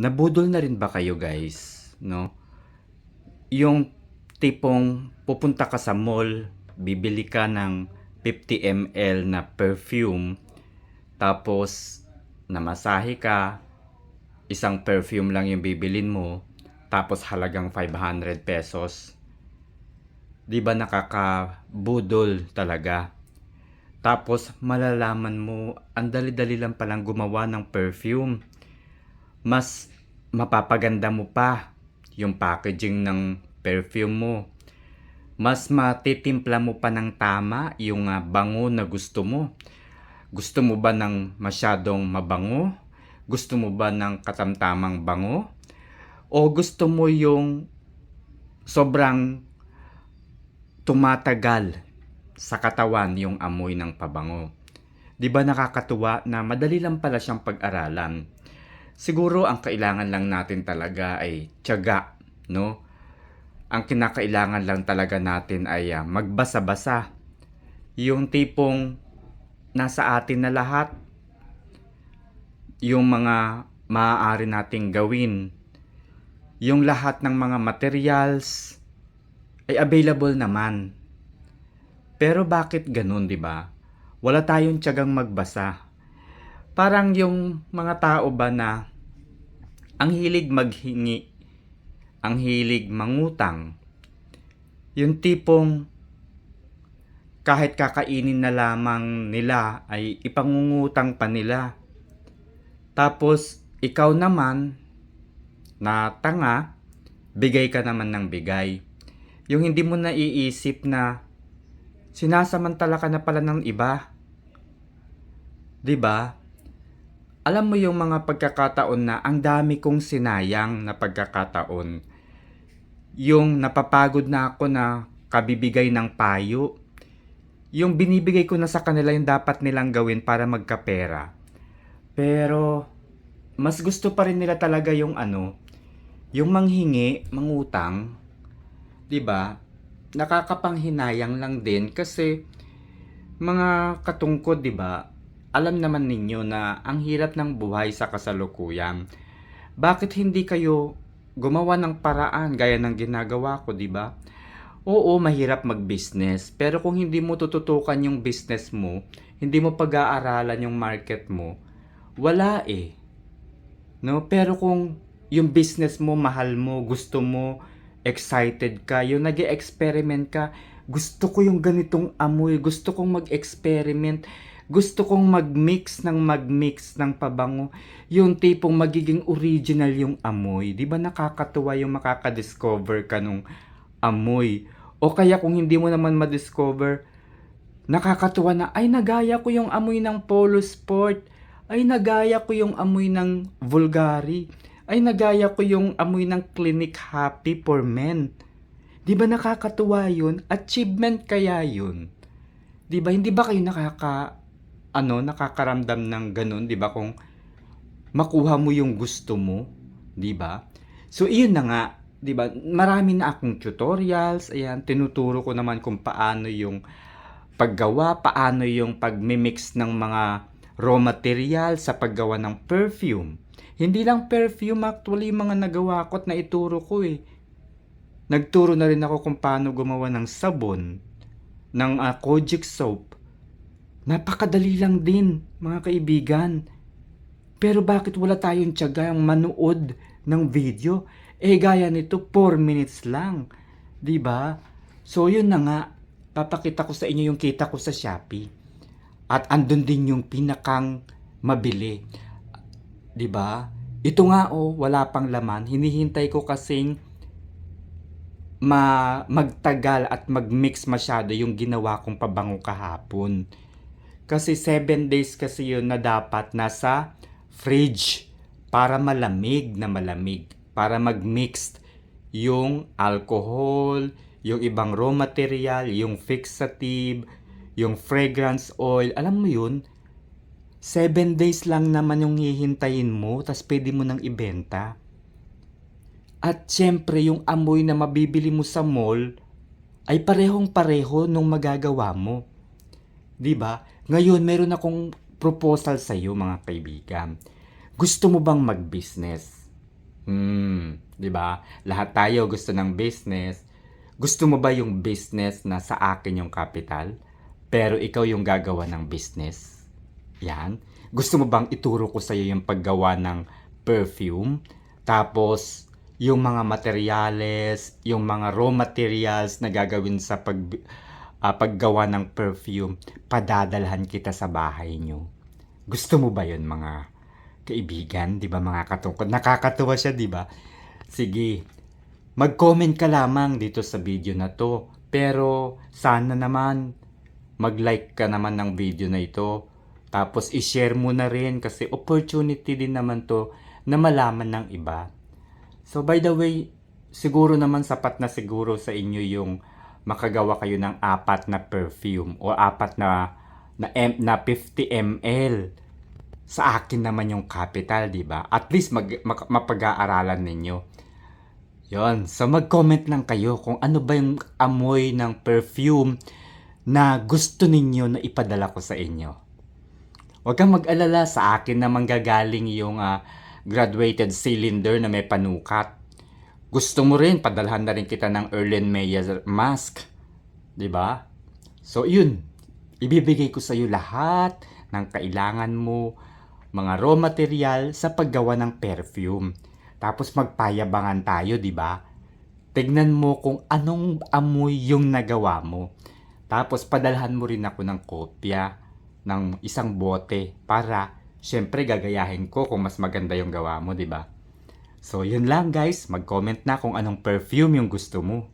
Nabudol na rin ba kayo guys, no? Yung tipong pupunta ka sa mall, bibili ka ng 50 ml na perfume, tapos namasahe ka, isang perfume lang yung bibilin mo, tapos halagang 500 pesos. Di ba nakakabudol talaga? Tapos malalaman mo, ang dali-dali lang palang gumawa ng perfume mas mapapaganda mo pa yung packaging ng perfume mo. Mas matitimpla mo pa ng tama yung ah, bango na gusto mo. Gusto mo ba ng masyadong mabango? Gusto mo ba ng katamtamang bango? O gusto mo yung sobrang tumatagal sa katawan yung amoy ng pabango? 'Di ba nakakatuwa na madali lang pala siyang pag-aralan? Siguro ang kailangan lang natin talaga ay tiyaga, no? Ang kinakailangan lang talaga natin ay ah, magbasa-basa. Yung tipong nasa atin na lahat yung mga maaari nating gawin. Yung lahat ng mga materials ay available naman. Pero bakit ganun, 'di ba? Wala tayong tiyagang magbasa. Parang yung mga tao ba na ang hilig maghingi, ang hilig mangutang, yung tipong kahit kakainin na lamang nila ay ipangungutang pa nila. Tapos ikaw naman na tanga, bigay ka naman ng bigay. Yung hindi mo naiisip na sinasamantala ka na pala ng iba. 'Di ba? Alam mo yung mga pagkakataon na ang dami kong sinayang na pagkakataon. Yung napapagod na ako na kabibigay ng payo. Yung binibigay ko na sa kanila yung dapat nilang gawin para magkapera. Pero mas gusto pa rin nila talaga yung ano, yung manghingi, mangutang. 'Di ba? Nakakapanghinayang lang din kasi mga katungkod, 'di ba? Alam naman ninyo na ang hirap ng buhay sa kasalukuyan. Bakit hindi kayo gumawa ng paraan gaya ng ginagawa ko, 'di ba? Oo, mahirap mag-business, pero kung hindi mo tututukan yung business mo, hindi mo pag-aaralan yung market mo, wala eh. No? Pero kung yung business mo, mahal mo, gusto mo, excited ka, yung nag experiment ka, gusto ko yung ganitong amoy, gusto kong mag-experiment, gusto kong mag-mix ng mag-mix ng pabango, yung tipong magiging original yung amoy. Di ba nakakatuwa yung makaka-discover ka nung amoy? O kaya kung hindi mo naman ma-discover, nakakatuwa na, ay nagaya ko yung amoy ng Polo Sport, ay nagaya ko yung amoy ng Vulgari, ay nagaya ko yung amoy ng Clinic Happy for Men. Di ba nakakatuwa yun? Achievement kaya yun? Di ba? Hindi ba kayo nakaka, ano, nakakaramdam ng ganun? Di ba? Kung makuha mo yung gusto mo, di ba? So, iyon na nga, di ba? Marami na akong tutorials, ayan, tinuturo ko naman kung paano yung paggawa, paano yung pagmimix ng mga raw material sa paggawa ng perfume. Hindi lang perfume actually mga nagawa ko at naituro ko eh. Nagturo na rin ako kung paano gumawa ng sabon, ng uh, kojic soap. Napakadali lang din mga kaibigan. Pero bakit wala tayong tiyaga ang manood ng video? Eh gaya nito 4 minutes lang. 'Di ba? So yun na nga, papakita ko sa inyo yung kita ko sa Shopee. At andun din yung pinakang mabili. 'Di ba? Ito nga oh, wala pang laman. Hinihintay ko kasing ma magtagal at magmix masyado yung ginawa kong pabango kahapon. Kasi 7 days kasi yun na dapat nasa fridge para malamig na malamig. Para mag-mix yung alcohol, yung ibang raw material, yung fixative, yung fragrance oil. Alam mo yun, 7 days lang naman yung hihintayin mo, tas pwede mo nang ibenta. At syempre, yung amoy na mabibili mo sa mall ay parehong pareho nung magagawa mo. 'Di ba? Ngayon, meron akong proposal sa iyo mga kaibigan. Gusto mo bang mag-business? Hmm, 'di ba? Lahat tayo gusto ng business. Gusto mo ba yung business na sa akin yung capital, pero ikaw yung gagawa ng business? Yan. Gusto mo bang ituro ko sa iyo yung paggawa ng perfume? Tapos yung mga materyales, yung mga raw materials na gagawin sa pag ah, paggawa ng perfume, padadalhan kita sa bahay nyo. Gusto mo ba yun mga kaibigan? Di ba mga katungkod? Nakakatuwa siya, di ba? Sige, mag-comment ka lamang dito sa video na to. Pero sana naman mag-like ka naman ng video na ito. Tapos i-share mo na rin kasi opportunity din naman to na malaman ng iba. So by the way, siguro naman sapat na siguro sa inyo yung makagawa kayo ng apat na perfume o apat na na, M, na 50 ml. Sa akin naman yung capital, di ba? At least mag, mag- mapag-aaralan ninyo. Yon, so mag-comment lang kayo kung ano ba yung amoy ng perfume na gusto ninyo na ipadala ko sa inyo. Huwag kang mag-alala sa akin na manggagaling yung ah, graduated cylinder na may panukat. Gusto mo rin, padalhan na rin kita ng Erlen Meyer mask. ba? So, yun. Ibibigay ko sa iyo lahat ng kailangan mo, mga raw material sa paggawa ng perfume. Tapos magpayabangan tayo, 'di ba? Tignan mo kung anong amoy yung nagawa mo. Tapos padalhan mo rin ako ng kopya ng isang bote para syempre gagayahin ko kung mas maganda yung gawa mo, 'di ba? So, yun lang guys. Mag-comment na kung anong perfume yung gusto mo.